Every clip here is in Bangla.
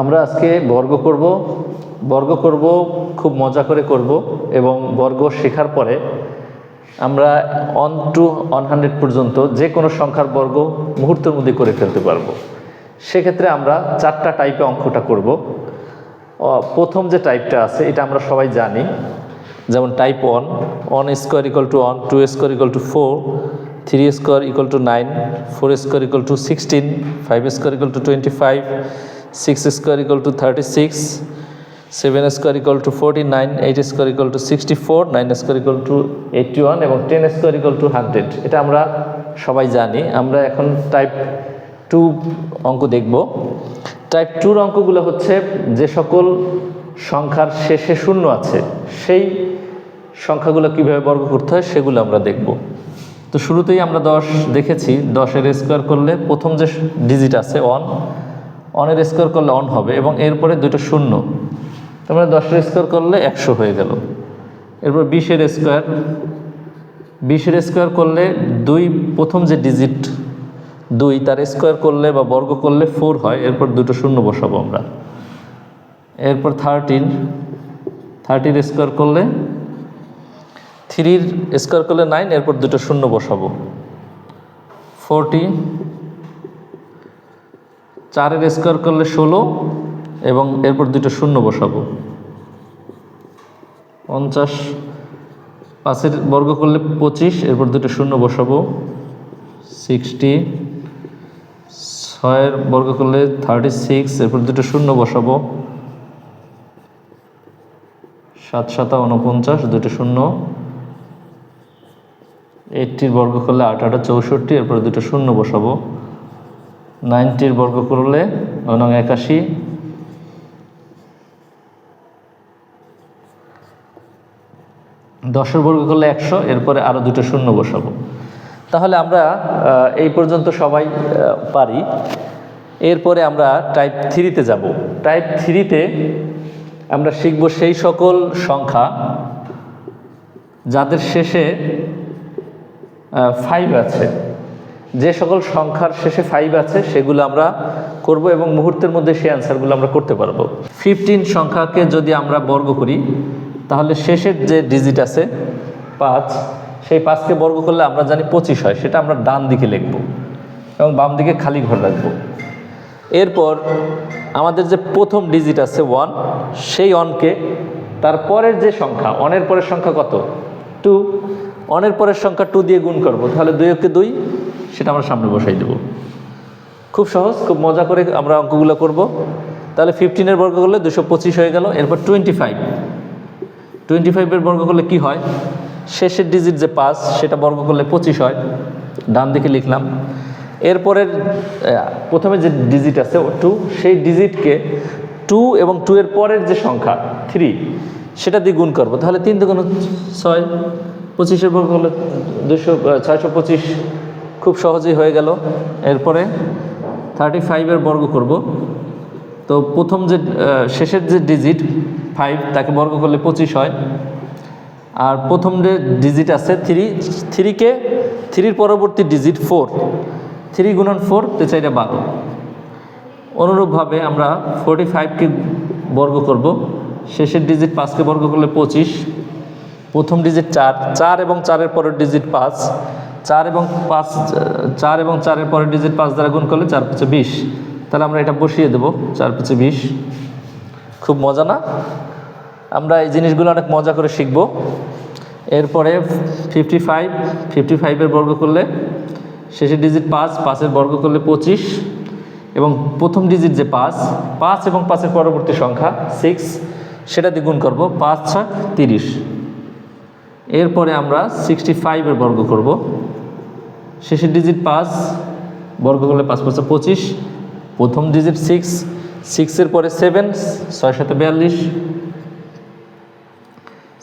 আমরা আজকে বর্গ করব। বর্গ করব, খুব মজা করে করব এবং বর্গ শেখার পরে আমরা অন টু ওয়ান হান্ড্রেড পর্যন্ত যে কোনো সংখ্যার বর্গ মুহূর্তের মধ্যে করে ফেলতে পারব। সেক্ষেত্রে আমরা চারটা টাইপে অঙ্কটা করব। প্রথম যে টাইপটা আছে, এটা আমরা সবাই জানি, যেমন type one one square equal to one two square equal to four three square equal to nine four square equal to sixteen five square equal to twenty five six square equal to thirty six seven square equal to forty nine eight square equal to sixty four nine square equal to eighty one এবং ten square equal to hundred এটা আমরা সবাই জানি। আমরা এখন টাইপ টু অঙ্ক দেখব। টাইপ টুর অঙ্কগুলো হচ্ছে যে সকল সংখ্যার শেষে শূন্য আছে, সেই সংখ্যাগুলো কীভাবে বর্গ করতে হয় সেগুলো আমরা দেখব। তো শুরুতেই আমরা দশ দেখেছি। দশের স্কোয়ার করলে প্রথম যে ডিজিট আছে অন অনের স্কোয়ার করলে অন হবে এবং এরপরে দুটো শূন্য। তারপরে মানে দশের স্কোয়ার করলে একশো হয়ে গেল। এরপর বিশের স্কোয়ার বিশের স্কোয়ার করলে দুই, প্রথম যে ডিজিট দুই, তার স্কোয়ার করলে বা বর্গ করলে ফোর হয়, এরপর দুটো শূন্য বসাবো আমরা। এরপর থার্টিন থার্টির স্কোয়ার করলে থ্রির স্কোয়ার করলে নাইন এরপর দুটো শূন্য বসাবো। ফোরটি চারের স্কোয়ার করলে ষোলো এবং এরপর দুটো শূন্য বসাবো। পঞ্চাশ, পাঁচের বর্গ করলে পঁচিশ, এরপর দুটো শূন্য বসাবো। সিক্সটি ছয়ের বর্গ করলে থার্টি সিক্স এরপর দুটো শূন্য বসাবো। সাত, সাতা উনপঞ্চাশ দুটো শূন্য। এইটটির বর্গ করলে আট আটা চৌষট্টি, এরপর দুটো শূন্য বসাবো। নাইনটির বর্গ করলে নং একাশি। দশের বর্গ করলে একশো, এরপরে আরও দুটো শূন্য বসাবো। তাহলে আমরা এই পর্যন্ত সবাই পারি। এরপরে আমরা টাইপ থ্রিতে যাব। টাইপ থ্রিতে আমরা শিখব সেই সকল সংখ্যা যাদের শেষে ফাইভ আছে। যে সকল সংখ্যার শেষে ফাইভ আছে, সেগুলো আমরা করব এবং মুহূর্তের মধ্যে সেই অ্যান্সারগুলো আমরা করতে পারব। ফিফটিন সংখ্যাকে যদি আমরা বর্গ করি, তাহলে শেষের যে ডিজিট আছে, পাঁচ, সেই পাঁচকে বর্গ করলে আমরা জানি পঁচিশ হয়, সেটা আমরা ডান দিকে লিখব এবং বাম দিকে খালি ঘর রাখব। এরপর আমাদের যে প্রথম ডিজিট আছে ওয়ান সেই অনকে তার পরের যে সংখ্যা, অনের পরের সংখ্যা কত? টু অনের পরের সংখ্যা টু দিয়ে গুণ করব, তাহলে দুই ওকে দুই সেটা আমরা সামনে বসাই দেব। খুব সহজ, খুব মজা করে আমরা অঙ্কগুলো করব। তাহলে ফিফটিনের বর্গ করলে দুশো পঁচিশ হয়ে গেল, এরপর টোয়েন্টি ফাইভ টোয়েন্টি ফাইভের বর্গ করলে কী হয়? শেষের ডিজিট যে পাঁচ, সেটা বর্গ করলে পঁচিশ হয়। ডান দিকে লিখলাম। এরপরের প্রথমে যে ডিজিট আছে টু সেই ডিজিটকে টু এবং টু এর পরের যে সংখ্যা থ্রি সেটা দিয়ে গুণ করব। তাহলে তিন দুগুণ ছয়, পঁচিশের বর্গ করলে দুশো ছয়শো পঁচিশ খুব সহজেই হয়ে গেল। এরপরে থার্টি ফাইভের বর্গ করব। তো প্রথম যে শেষের যে ডিজিট ফাইভ তাকে বর্গ করলে পঁচিশ হয়। আর প্রথম যে ডিজিট আছে থ্রি থ্রিকে থ্রির পরবর্তী ডিজিট ফোর থ্রি গুণন ফোর তে চাইটা বারো। অনুরূপভাবে আমরা ফোরটি ফাইভকে বর্গ করব। শেষের ডিজিট পাঁচকে বর্গ করলে পঁচিশ। প্রথম ডিজিট চার। চার এবং চারের পরের ডিজিট পাঁচ। চার এবং পাঁচ, চার এবং চারের পরের ডিজিট পাঁচ দ্বারা গুণ করলে চার পিছে বিশ। তাহলে আমরা এটা বসিয়ে দেবো, চার পিছে বিশ। খুব মজা না? আমরা এই জিনিসগুলো অনেক মজা করে শিখব। এরপরে ফিফটি ফাইভ ফিফটি ফাইভের বর্গ করলে শেষের ডিজিট পাঁচ, পাঁচের বর্গ করলে পঁচিশ। এবং প্রথম ডিজিট যে পাঁচ পাঁচ এবং পাঁচের পরবর্তী সংখ্যা সিক্স সেটা দিয়ে গুণ করব পাঁচ, ছয়, তিরিশ। এরপরে আমরা সিক্সটি ফাইভের বর্গ করব। শেষের ডিজিট পাঁচ বর্গ করলে পাঁচ পাঁচে পঁচিশ, প্রথম ডিজিট সিক্স সিক্সের পরে সেভেন ছয় সাথে বিয়াল্লিশ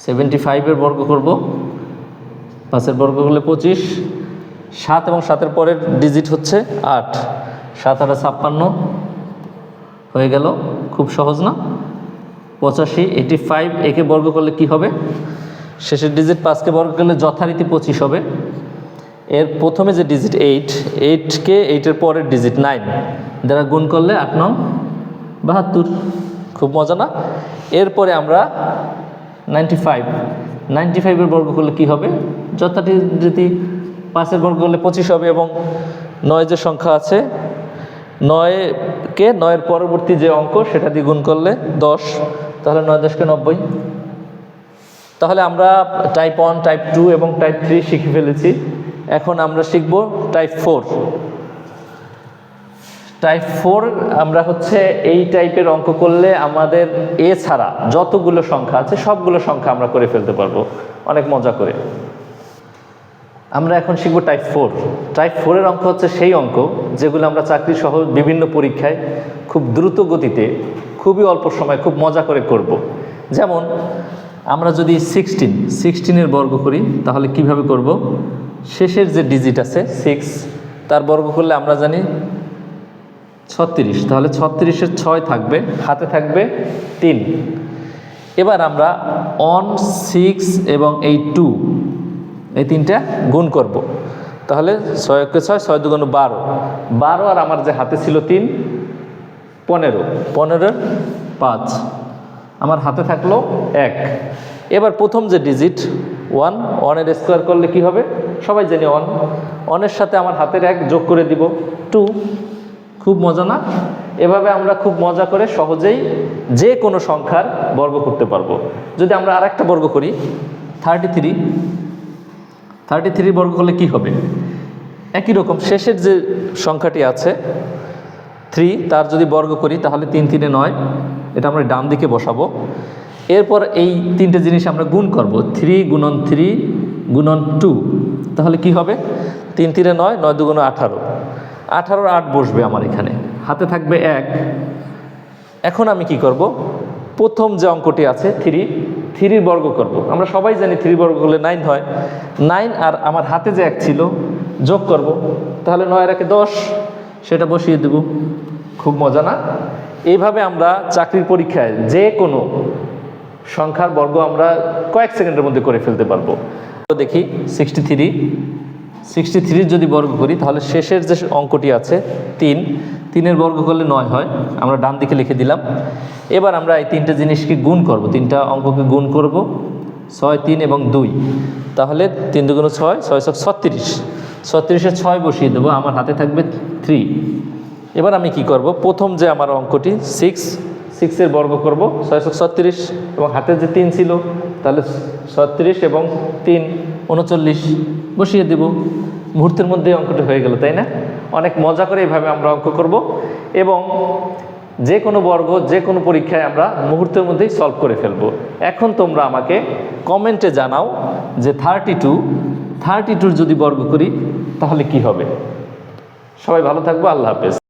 সেভেন্টি ফাইভের বর্গ করব পাঁচের বর্গ করলে পঁচিশ, সাত এবং সাতের পরের ডিজিট হচ্ছে আট, সাত আটা ছাপ্পান্ন, হয়ে গেল, খুব সহজ না? পঁচাশি এইটি ফাইভ একে বর্গ করলে কি হবে? শেষের ডিজিট পাঁচকে বর্গ করলে যথারীতি পঁচিশ হবে। এর প্রথমে যে ডিজিট এইট এইটকে এইটের পরের ডিজিট নাইন দ্বারা গুণ করলে আট নং বাহাত্তর। খুব মজা না? এরপরে আমরা নাইনটি ফাইভ নাইনটি ফাইভের বর্গ করলে কী হবে? যথাটি যদি পাঁচের বর্গ করলে পঁচিশ হবে এবং নয় যে সংখ্যা আছে নয়কে নয়ের পরবর্তী যে অঙ্ক, সেটা দিয়ে গুণ করলে দশ, তাহলে নয় দশকে নব্বই। তাহলে আমরা টাইপ ওয়ান টাইপ টু এবং টাইপ থ্রি শিখে ফেলেছি। এখন আমরা শিখব টাইপ ফোর টাইপ ফোর আমরা হচ্ছে এই টাইপের অঙ্ক করলে আমাদের এ ছাড়া যতগুলো সংখ্যা আছে সবগুলো সংখ্যা আমরা করে ফেলতে পারব। অনেক মজা করে। আমরা এখন শিখব টাইপ ফোর টাইপ ফোরের অঙ্ক হচ্ছে সেই অঙ্ক যেগুলো আমরা চাকরি সহ বিভিন্ন পরীক্ষায় খুব দ্রুত গতিতে, খুবই অল্প সময় খুব মজা করে করব। যেমন আমরা যদি সিক্সটিন সিক্সটিনের বর্গ করি, তাহলে কীভাবে করব? শেষের যে ডিজিট আছে সিক্স তার বর্গ করলে আমরা জানি ছত্রিশ। তাহলে ছত্রিশের ছয় থাকবে, হাতে থাকবে তিন। এবার আমরা অন সিক্স এবং এই টু এই তিনটা গুণ করব। তাহলে ছয়কে ছয় ছয় দুগুণ বারো। বারো আর আমার যে হাতে ছিল তিন, পনেরো। পনেরোর পাঁচ। আমার হাতে থাকল এক। এবার প্রথম যে ডিজিট ওয়ান ওয়ানের স্কোয়ার করলে কি হবে? সবাই জানি ওয়ান ওয়ানের সাথে আমার হাতের এক যোগ করে দিব। টু খুব মজা না? এভাবে আমরা খুব মজা করে সহজেই যে কোনো সংখ্যার বর্গ করতে পারব। যদি আমরা আর একটা বর্গ করি থার্টি থ্রি থার্টি থ্রি বর্গ করলে কী হবে? একই রকম শেষের যে সংখ্যাটি আছে থ্রি তার যদি বর্গ করি তাহলে তিন তিনে নয়। এটা আমরা ডান দিকে বসাবো। এরপর এই তিনটে জিনিস আমরা গুণ করব। থ্রি গুণন থ্রি গুণন টু তাহলে কি হবে? তিন তিনে নয় নয় দুগুণ আঠারো। আঠারোর আট বসবে আমার এখানে। হাতে থাকবে এক। এখন আমি কি করব? প্রথম যে অঙ্কটি আছে থ্রি থ্রির বর্গ করব। আমরা সবাই জানি থ্রি বর্গ করলে নাইন হয়। নাইন আর আমার হাতে যে এক ছিল, যোগ করব। তাহলে নয় একে দশ, সেটা বসিয়ে দেব। খুব মজা না? এইভাবে আমরা চাকরির পরীক্ষায় যে কোনো সংখ্যার বর্গ আমরা কয়েক সেকেন্ডের মধ্যে করে ফেলতে পারব। তো দেখি সিক্সটি থ্রি সিক্সটি থ্রির যদি বর্গ করি, তাহলে শেষের যে অঙ্কটি আছে, তিন, তিনের বর্গ করলে নয় হয়। আমরা ডান দিকে লিখে দিলাম। এবার আমরা এই তিনটে জিনিসকে গুণ করব। তিনটা অঙ্ককে গুণ করব। ছয়, তিন এবং দুই। তাহলে তিন দুগুণ ছয় ছয় ছয় ছত্রিশ। ছত্রিশে ছয় বসিয়ে দেবো। আমার হাতে থাকবে থ্রি এবার আমি কি করব? প্রথম যে আমার অঙ্কটি সিক্স সিক্সের বর্গ করব, ছয়শো ছত্রিশ এবং হাতের যে তিন ছিল, তাহলে ছত্রিশ এবং তিন উনচল্লিশ বসিয়ে দেব। মুহূর্তের মধ্যে অঙ্কটি হয়ে গেল, তাই না? অনেক মজা করে এইভাবে আমরা অঙ্ক করব এবং যে কোনো বর্গ, যে কোনো পরীক্ষায় আমরা মুহূর্তের মধ্যেই সলভ করে ফেলব। এখন তোমরা আমাকে কমেন্টে জানাও যে থার্টি টু থার্টি টুর যদি বর্গ করি, তাহলে কি হবে? সবাই ভালো থাকব, আল্লাহ হাফেজ।